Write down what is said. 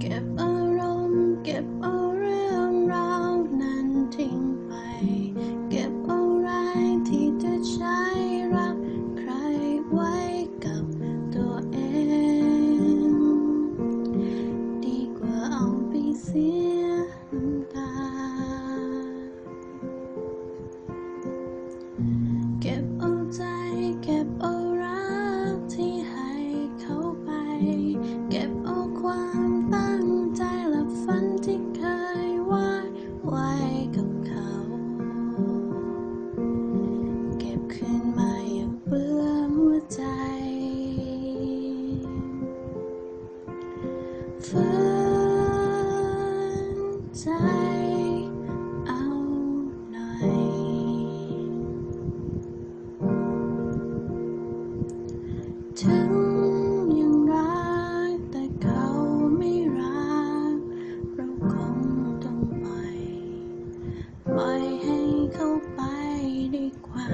เก็บอารมณ์เก็บเอาเรื่องราวนั้นทิ้งไป เก็บเอาแรงที่จะใช้รักใครไว้กับตัวเอง ดีกว่าเอาไปเสียน้ำตา เก็บเอา ฝันใจเอาหน่อย ถึงยังรักแต่เขาไม่รัก เราคงต้องปล่อยปล่อยให้เขาไปดีกว่า